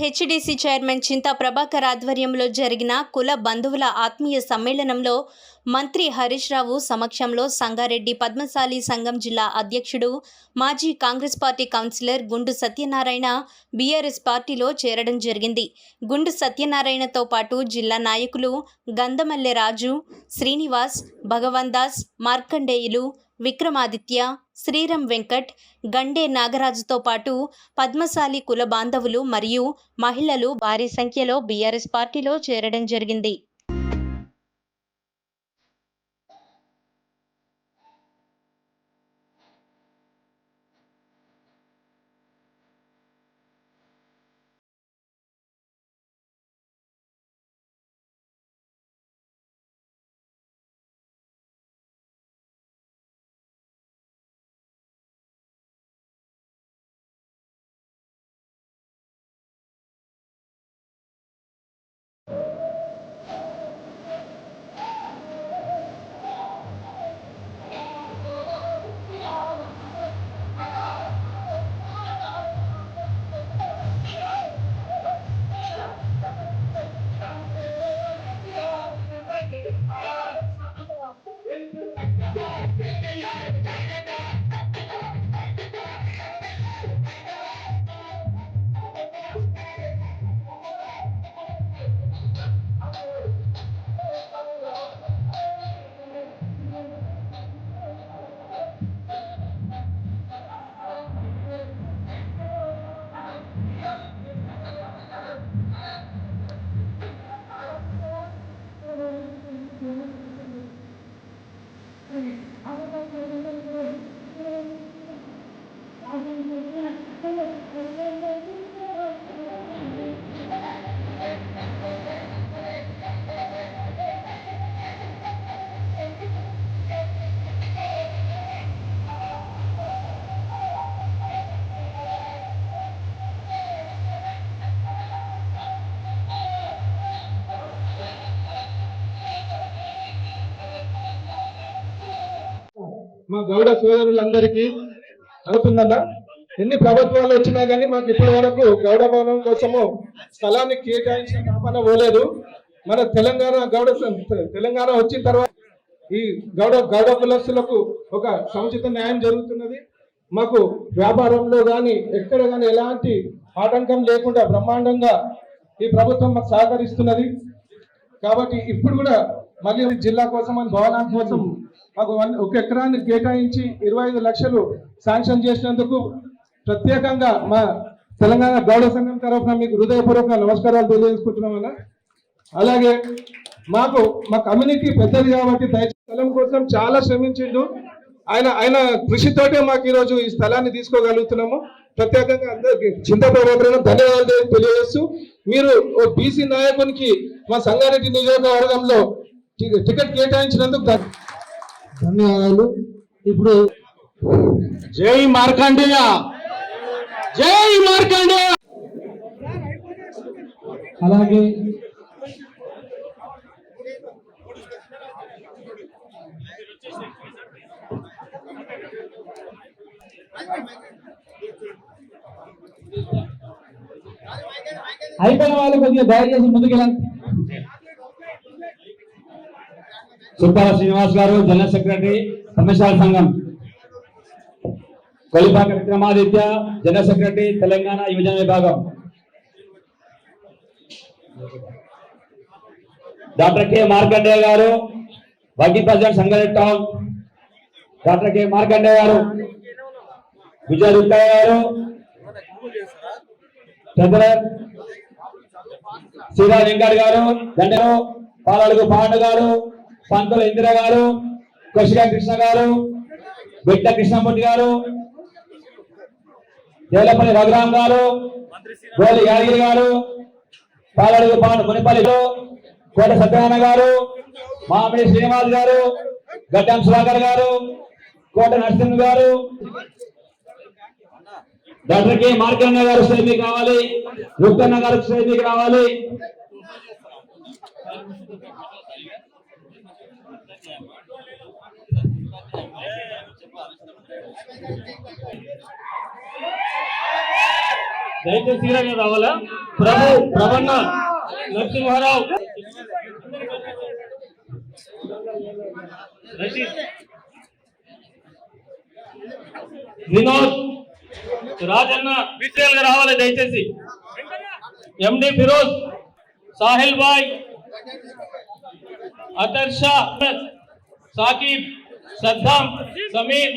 HDC chairman Chinta Prabhakar ఆధ్వర్యంలో జరిగిన కుల బంధువుల ఆత్మీయ సమ్మేళనంలో మంత్రి హరీష్ రావు సమక్షంలో సంగారెడ్డి పద్మశాలి సంఘం జిల్లా అధ్యక్షుడు మాజీ కాంగ్రెస్ పార్టీ కౌన్సిలర్ గుండు సత్యనారాయణ బీఆర్ఎస్ పార్టీలో చేరడం జరిగింది. గుండు సత్యనారాయణతో పాటు జిల్లా నాయకులు గంధమల్లె రాజు శ్రీనివాస్ భగవాన్ దాస్ మార్కండేయులు విక్రమాదిత్య శ్రీరం వెంకట్ గండే నాగరాజుతో పాటు పద్మశాలి కుల బాంధవులు మరియు మహిళలు భారీ సంఖ్యలో బీఆర్ఎస్ పార్టీలో చేరడం జరిగింది. మా గౌడ సోదరులందరికీ అవుతుందన్నా? ఎన్ని ప్రభుత్వాలు వచ్చినా కానీ మాకు ఇప్పటి వరకు గౌడ భవనం కోసము స్థలాన్ని కేటాయించిన కాపన పోలేదు. మన తెలంగాణ గౌడ తెలంగాణ వచ్చిన తర్వాత ఈ గౌడ గౌడ కులస్తులకు ఒక సముచిత న్యాయం జరుగుతున్నది. మాకు వ్యాపారంలో కానీ ఎక్కడ కానీ ఎలాంటి ఆటంకం లేకుండా బ్రహ్మాండంగా ఈ ప్రభుత్వం మాకు సహకరిస్తున్నది. కాబట్టి ఇప్పుడు కూడా మళ్ళీ జిల్లా కోసం అని భవనం కోసం మాకు వన్- ఒక ఎకరాన్ని కేటాయించి ఇరవై ఐదు లక్షలు శాంక్షన్ చేసినందుకు ప్రత్యేకంగా మా తెలంగాణ గౌడ సంఘం తరఫున మీకు హృదయపూర్వక నమస్కారాలు తెలియజేసుకుంటున్నాం అన్న. అలాగే మాకు మా కమ్యూనిటీ పెద్దది కాబట్టి దయచేసి స్థలం కోసం చాలా శ్రమించిండు. ఆయన ఆయన కృషితోటే మాకు ఈరోజు ఈ స్థలాన్ని తీసుకోగలుగుతున్నాము. ప్రత్యేకంగా అందరికి చింతపడవలన ధన్యవాదాలు తెలియజేస్తూ మీరు ఓ బీసీ నాయకునికి మా సంగారెడ్డి నియోజకవర్గంలో టికెట్ కేటాయించినందుకు ధన్యవాదాలు. ఇప్పుడు జై మార్కండేయ! జై మార్కండేయ! అలాగే అయిపోయిన వాళ్ళు కొద్దిగా దయచేసి ముందుకెళ్ళండి. సుబ్బారావు శ్రీనివాస్ గారు జనరల్ సెక్రటరీ కమిషనర్ సంఘం. కొలిపాక విక్రమాదిత్య జనరల్ సెక్రటరీ తెలంగాణ యువజన విభాగం. Doctor K. Markandeya garu working president Sangareddy town. Doctor K. Markande garu Vijaya Rukkaiah గారు. ట్రెజరర్ శ్రీరామ్ వెంకట్ గారు దండరు పాలడుగు పాండు గారు. పంతుల ఇందిర గారు కృషిక కృష్ణ గారు బిడ్డ కృష్ణమూర్తి గారు దేవలపల్లి రఘురామ్ గారు గోలి యాదగిరి గారు పాలడుగు పాను మునిపల్లి కోట సత్యనారాయణ గారు మామిడి శ్రీనివాస్ గారు గడ్డం సుధాకర్ గారు కోట నరసింహ గారు డాక్టర్ కె మార్కన్న గారు స్టేజ్ మీకు రావాలి రుక్కన్న గారు స్టేజ్ మీకు రావాలి. దయచేసి సీరియల్గా రావాలా? ప్రభు ప్రవణ నరసింహారావు. వినోద్. రాజన్న విజయల్గా రావాలి దయచేసి. ఎండి ఫిరోజ్ సాహిల్ బాయ్ అతర్షా సాకిబ్ సద్దాం సమీర్.